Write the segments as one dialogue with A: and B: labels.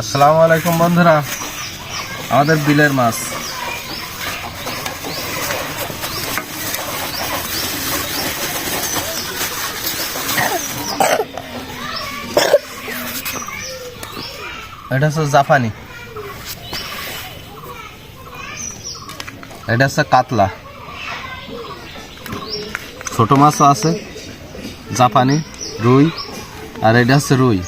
A: আসসালামু আলাইকুম বন্ধুরা। আমাদের বিলের মাছ। এটা হচ্ছে জাপানি। এটা হচ্ছে কাতলা। ছোট মাছও আছে, জাপানি, রুই, আর এটা হচ্ছে রুই।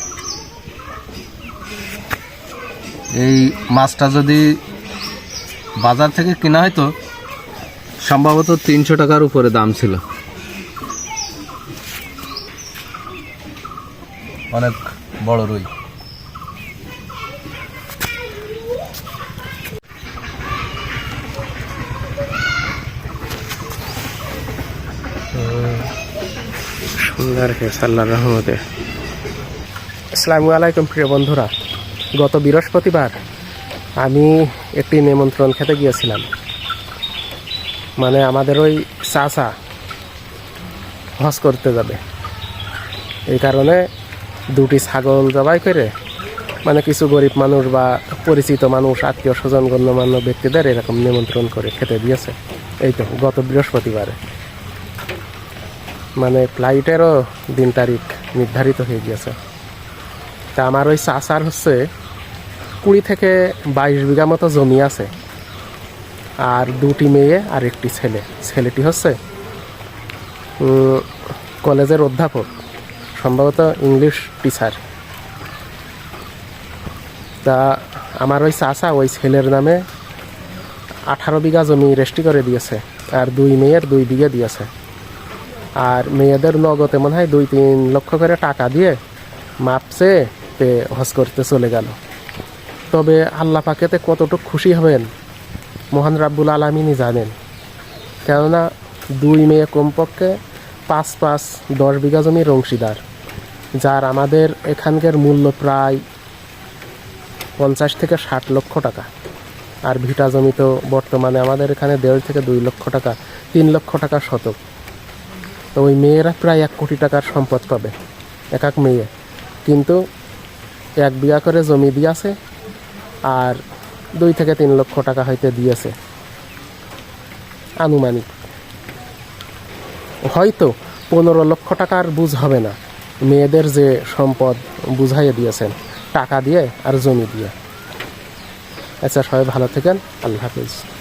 A: এই মাছটা যদি বাজার থেকে কেনা হয়তো সম্ভবত তিনশো টাকার উপরে দাম ছিল। অনেক বড় রুই।
B: সুন্দর হয়েছে, আল্লাহর রহমতে। আসসালামু আলাইকুম, প্রিয় বন্ধুরা। গত বৃহস্পতিবার আমি একটি নিমন্ত্রণ খেতে গিয়েছিলাম। মানে আমাদের ওই চাচা হজ করতে যাবে। এই কারণে দুটি ছাগল জবাই করে মানে কিছু গরিব মানুষ বা পরিচিত মানুষ, আত্মীয় স্বজন, গণ্যমান্য ব্যক্তিদের এরকম নিমন্ত্রণ করে খেতে দিয়েছে। এই তো, গত বৃহস্পতিবারে। মানে ফ্লাইটেরও দিন তারিখ নির্ধারিত হয়ে গিয়েছে। তা আমার ওই চাচার হচ্ছে কুড়ি থেকে বাইশ বিঘা মতো জমি আছে। আর দুটি মেয়ে আর একটি ছেলে। ছেলেটি হচ্ছে কলেজের অধ্যাপক, সম্ভবত ইংলিশ টিচার। তা আমার ওই চাষা ওই ছেলের নামে আঠারো বিঘা জমি রেস্টি করে দিয়েছে। আর দুই মেয়ের দুই বিঘে দিয়েছে। আর মেয়েদের নগদে মনে হয় দুই তিন লক্ষ করে টাকা দিয়ে মাপছে তে হজ করতে চলে গেল। তবে আল্লাহ পাকেতে কতটুকু খুশি হবেন, মহান রাব্বুল আলমিনই জানেন। কেননা দুই মেয়ে কমপক্ষে পাঁচ পাঁচ দশ বিঘা জমির অংশীদার, যার আমাদের এখানকার মূল্য প্রায় পঞ্চাশ থেকে ষাট লক্ষ টাকা। আর ভিটা জমি তো বর্তমানে আমাদের এখানে দেড় থেকে দুই লক্ষ টাকা, তিন লক্ষ টাকা শতক। তো ওই মেয়েরা প্রায় এক কোটি টাকার সম্পদ পাবে, এক এক মেয়ে। কিন্তু এক বিঘা করে জমি দিয়েছে আর দুই থেকে তিন লক্ষ টাকা হয়তো দিয়েছে। আনুমানিক। হয়তো পনেরো লক্ষ টাকার বুঝ হবে না। মেয়েদের যে সম্পদ বুঝাইয়ে দিয়েছেন, টাকা দিয়ে আর জমি দিয়ে। আচ্ছা সবাই ভালো থাকেন। আল্লাহ হাফিজ।